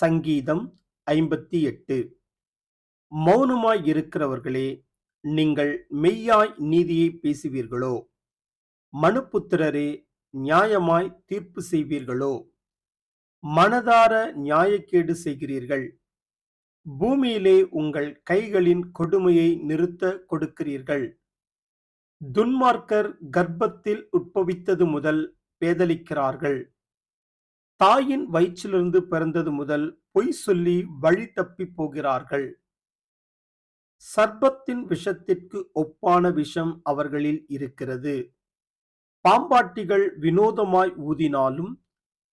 சங்கீதம் ஐம்பத்தி எட்டு. மௌனமாய் இருக்கிறவர்களே நீங்கள் மெய்யாய் நீதியை பேசுவீர்களோ? மனுப்புத்திரரே நியாயமாய் தீர்ப்பு செய்வீர்களோ? மனதார நியாயக்கேடு செய்கிறீர்கள்? பூமியிலே உங்கள் கைகளின் கொடுமையை நிறுத்த கொடுக்கிறீர்கள்? துன்மார்க்கர் கர்ப்பத்தில் உட்பவித்தது முதல் பேதலிக்கிறார்கள் தாயின் வயிற்றிலிருந்து பிறந்தது முதல் பொய் சொல்லி வழி தப்பி போகிறார்கள். சர்பத்தின் விஷத்திற்கு ஒப்பான விஷம் அவர்களில் இருக்கிறது. பாம்பாட்டிகள் வினோதமாய் ஊதினாலும்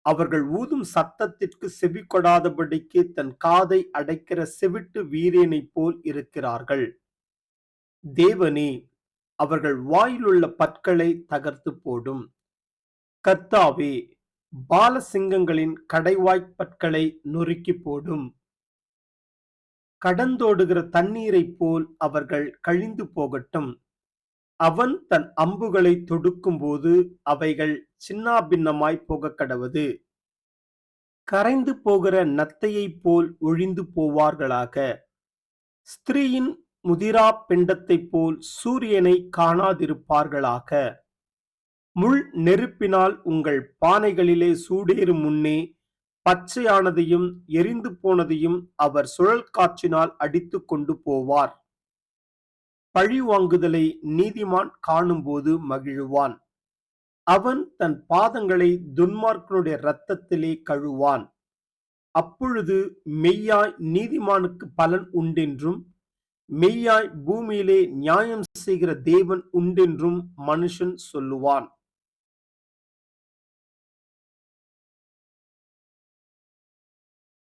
அவர்கள் ஊதும் சத்தத்திற்கு செவி கொடாதபடிக்கு தன் காதை அடைக்கிற செவிட்டு வீரேனைப் போல் இருக்கிறார்கள். தேவனே அவர்கள் வாயிலுள்ள பற்களை தகர்த்து போடும். கர்த்தாவே பாலசிங்கங்களின் கடைவாய்ப் பற்களை நொறுக்கி போடும். கடந்தோடுகிற தண்ணீரைப் போல் அவர்கள் கழிந்து போகட்டும். அவன் தன் அம்புகளை தொடுக்கும்போது அவைகள் சின்னாபின்னமாய் போகக்கடவது கரைந்து போகிற நத்தையைப் போல் ஒழிந்து போவார்களாக. ஸ்திரீயின் முதிரா பிண்டத்தைப் போல் சூரியனை காணாதிருப்பார்களாக. முள் நெருப்பினால் உங்கள் பானைகளிலே சூடேறும் முன்னே பச்சையானதையும் எரிந்து போனதையும் அவர் சுழல் காற்றினால் அடித்து கொண்டு போவார். பழி வாங்குதலை நீதிமான் காணும்போது மகிழுவான். அவன் தன் பாதங்களை துன்மார்க்கனுடைய இரத்தத்திலே கழுவான். அப்பொழுது மெய்யாய் நீதிமானுக்கு பலன் உண்டென்றும் மெய்யாய் பூமியிலே நியாயம் செய்கிற தேவன் உண்டென்றும் மனுஷன் சொல்லுவான்.